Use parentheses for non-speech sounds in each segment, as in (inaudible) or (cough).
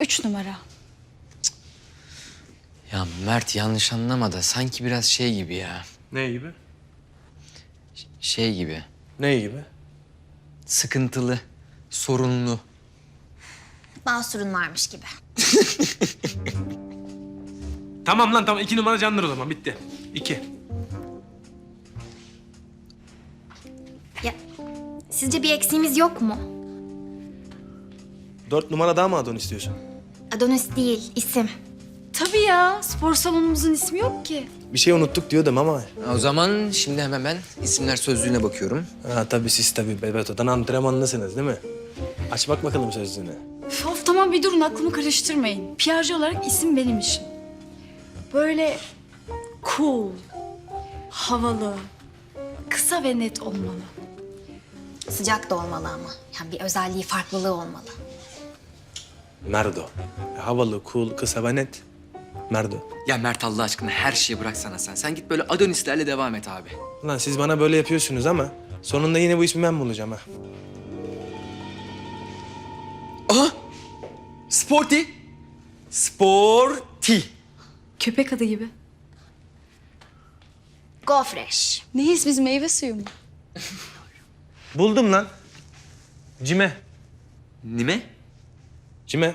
Üç numara. Ya Mert yanlış anlama da sanki biraz şey gibi ya. Ne gibi? Şey gibi. Ne gibi? Sıkıntılı, sorunlu. Mahsurun varmış gibi. (laughs) Tamam lan tamam iki numara candır o zaman bitti. İki. Ya sizce bir eksiğimiz yok mu? Dört numara daha mı Adon istiyorsun? Adonis değil, isim. Tabii ya. Spor salonumuzun ismi yok ki. Bir şey unuttuk diyordum ama. O zaman şimdi hemen ben isimler sözlüğüne bakıyorum. Ha tabii siz tabii Bebeto'dan antrenmanlısınız değil mi? Aç bak bakalım sözlüğüne. Üf, Of tamam bir durun aklımı karıştırmayın. PR'cı olarak isim benim işim. Böyle cool, havalı, kısa ve net olmalı. Sıcak da olmalı ama. Yani bir özelliği, farklılığı olmalı. Merdo. Havalı, cool, kısa ve net. Merdo. Ya Mert Allah aşkına her şeyi bıraksana sen. Sen git böyle Adonis'lerle devam et abi. Lan siz bana böyle yapıyorsunuz ama sonunda yine bu ismi ben bulacağım ha. Aha! Sporty. Sporty. Köpek adı gibi. Go fresh. Neyiz biz meyve suyu mu? Buldum lan. Cime. Nime? Cime.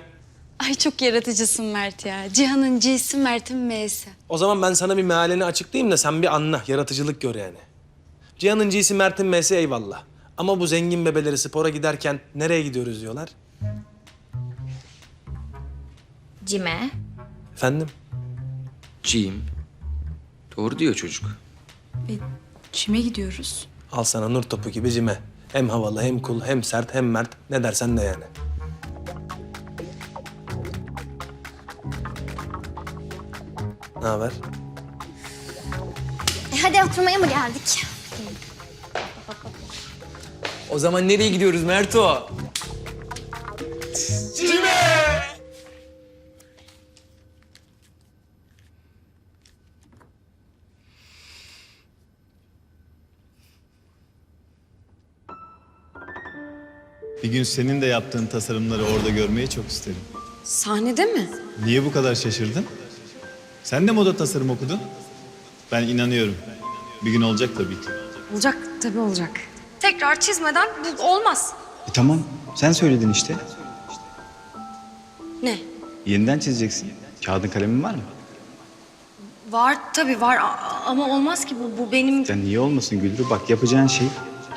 Ay çok yaratıcısın Mert ya. Cihan'ın C'si, Mert'in M'si. O zaman ben sana bir mealini açıklayayım da sen bir anla. Yaratıcılık gör yani. Cihan'ın C'si Mert'in M'si eyvallah. Ama bu zengin bebeleri spora giderken nereye gidiyoruz diyorlar. Cime. Efendim? Jim. Doğru diyor çocuk. E, çime gidiyoruz. Al sana nur topu gibi cime. Hem havalı hem cool hem sert hem mert. Ne dersen de yani. Ne haber? E hadi oturmaya mı geldik? O zaman nereye gidiyoruz Merto? Bir gün senin de yaptığın tasarımları orada görmeyi çok isterim. Sahnede mi? Niye bu kadar şaşırdın? Sen de moda tasarım okudun. Ben inanıyorum. Bir gün olacak tabii ki. Olacak tabii olacak. Tekrar çizmeden bu olmaz. E tamam, sen söyledin işte. Ne? Yeniden çizeceksin. Kağıdın kalemin var mı? Var tabii var A- ama olmaz ki bu, bu benim... Ya niye olmasın Güldür? Bak yapacağın şey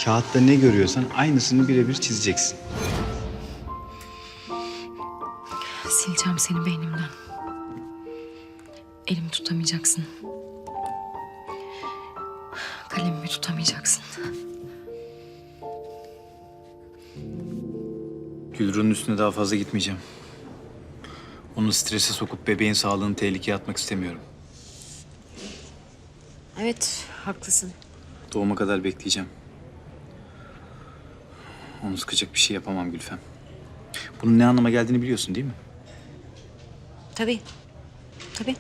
kağıtta ne görüyorsan aynısını birebir çizeceksin. Sileceğim seni beynimden. Elimi tutamayacaksın. Kalemimi tutamayacaksın. Gülru'nun üstüne daha fazla gitmeyeceğim. Onu strese sokup bebeğin sağlığını tehlikeye atmak istemiyorum. Evet haklısın. Doğuma kadar bekleyeceğim. Onu sıkacak bir şey yapamam Gülfem. Bunun ne anlama geldiğini biliyorsun değil mi? Tabii. Tabii.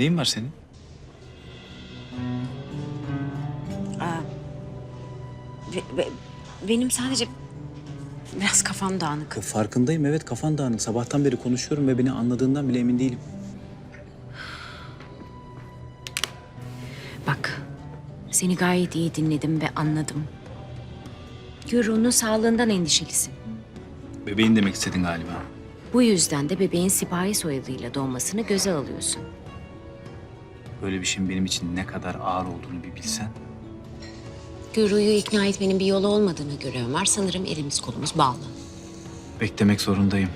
Neyin var senin? Benim sadece biraz kafam dağınık. Farkındayım evet kafan dağınık. Sabahtan beri konuşuyorum ve beni anladığından bile emin değilim. Bak, seni gayet iyi dinledim ve anladım. Gürun'un sağlığından endişelisin. Bebeğin demek istedin galiba. Bu yüzden de bebeğin sipahi soyadıyla doğmasını göze alıyorsun. Böyle bir şeyin benim için ne kadar ağır olduğunu bir bilsen. Güru'yu ikna etmenin bir yolu olmadığına göre Ömer sanırım elimiz kolumuz bağlı. Beklemek zorundayım.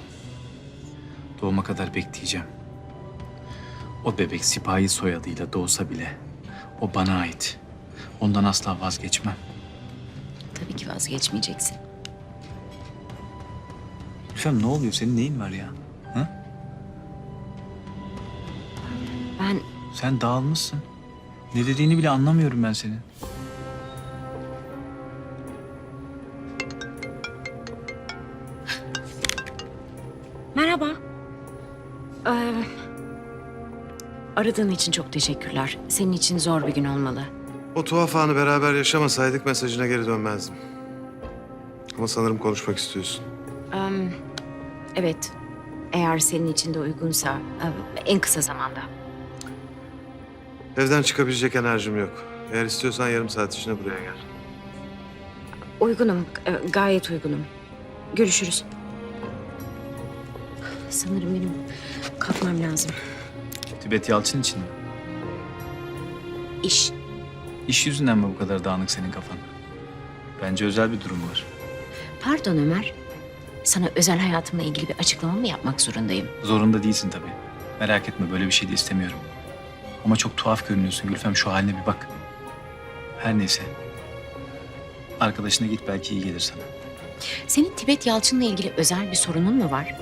Doğuma kadar bekleyeceğim. O bebek sipahi soyadıyla doğsa bile o bana ait. Ondan asla vazgeçmem. Tabii ki vazgeçmeyeceksin. Gülfem ne oluyor? Senin neyin var ya? Ben Sen dağılmışsın. Ne dediğini bile anlamıyorum ben senin. Merhaba. Ee, aradığın için çok teşekkürler. Senin için zor bir gün olmalı. O tuhaf anı beraber yaşamasaydık mesajına geri dönmezdim. Ama sanırım konuşmak istiyorsun. Ee, evet, Eğer senin için de uygunsa en kısa zamanda. Evden çıkabilecek enerjim yok. Eğer istiyorsan yarım saat içinde buraya gel. Uygunum, e, gayet uygunum. Görüşürüz. Sanırım benim kalkmam lazım. Tibet Yalçın için mi? İş. İş yüzünden mi bu kadar dağınık senin kafan? Bence özel bir durum var. Pardon Ömer. Sana özel hayatımla ilgili bir açıklama mı yapmak zorundayım? Zorunda değilsin tabii. Merak etme böyle bir şey de istemiyorum. Ama çok tuhaf görünüyorsun Gülfem şu haline bir bak. Her neyse. Arkadaşına git belki iyi gelir sana. Senin Tibet Yalçın'la ilgili özel bir sorunun mu var?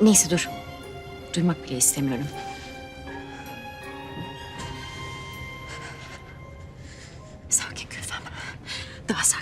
Neyse dur. Duymak bile istemiyorum. Sakin Gülfem. Daha sakin.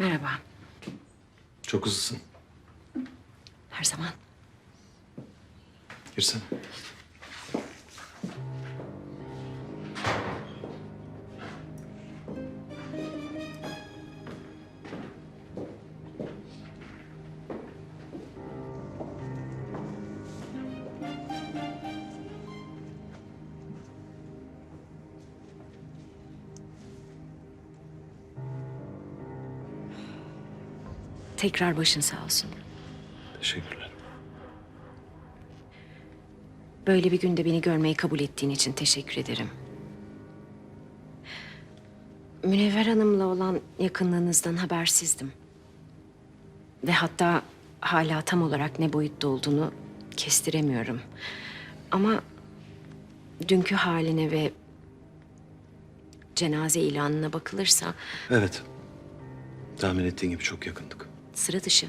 Merhaba. Çok hızlısın. Her zaman. Girsene. Tekrar başın sağ olsun. Teşekkürler. Böyle bir günde beni görmeyi kabul ettiğin için teşekkür ederim. Münevver Hanım'la olan yakınlığınızdan habersizdim. Ve hatta hala tam olarak ne boyutta olduğunu kestiremiyorum. Ama dünkü haline ve cenaze ilanına bakılırsa Evet. Tahmin ettiğin gibi çok yakındık. Sıra dışı.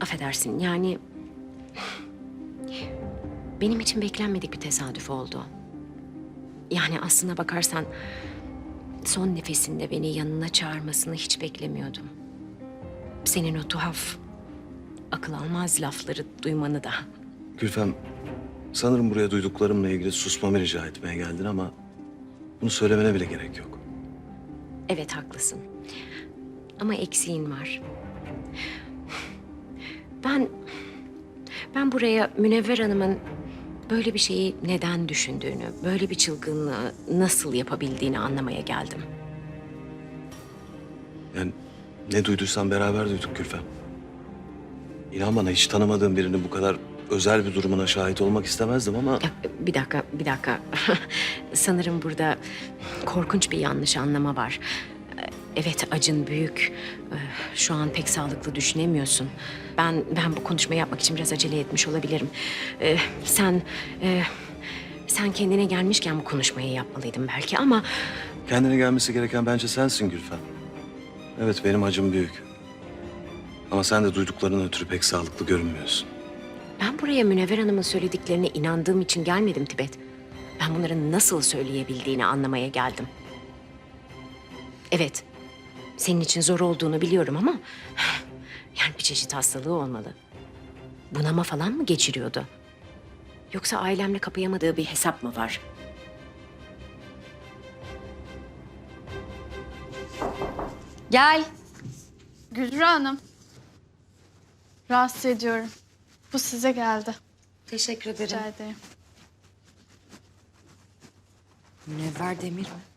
Affedersin yani benim için beklenmedik bir tesadüf oldu. Yani aslına bakarsan son nefesinde beni yanına çağırmasını hiç beklemiyordum. Senin o tuhaf akıl almaz lafları duymanı da. Gülfem, sanırım buraya duyduklarımla ilgili susmamı rica etmeye geldin ama... ...bunu söylemene bile gerek yok. Evet haklısın. Ama eksiğin var. Ben ben buraya Münevver Hanım'ın böyle bir şeyi neden düşündüğünü, böyle bir çılgınlığı nasıl yapabildiğini anlamaya geldim. Yani ne duyduysan beraber duyduk Gülfem. İnan bana hiç tanımadığım birinin bu kadar özel bir durumuna şahit olmak istemezdim ama... Ya, bir dakika, bir dakika. (laughs) Sanırım burada korkunç bir yanlış anlama var. Evet acın büyük. Ee, Şu an pek sağlıklı düşünemiyorsun. Ben ben bu konuşmayı yapmak için biraz acele etmiş olabilirim. Ee, Sen e, sen kendine gelmişken bu konuşmayı yapmalıydın belki ama Kendine gelmesi gereken bence sensin Gülfem. Evet benim acım büyük. Ama sen de duyduklarının ötürü pek sağlıklı görünmüyorsun. ben buraya Münevver Hanım'ın söylediklerine inandığım için gelmedim Tibet. Ben bunların nasıl söyleyebildiğini anlamaya geldim. Evet, senin için zor olduğunu biliyorum ama... (sighs) Yani bir çeşit hastalığı olmalı. Bunama falan mı geçiriyordu? Yoksa ailemle kapayamadığı bir hesap mı var? Gel. Gülru Hanım. Rahatsız ediyorum. Bu size geldi. Teşekkür ederim. Rica ederim. Münevver Demir mi?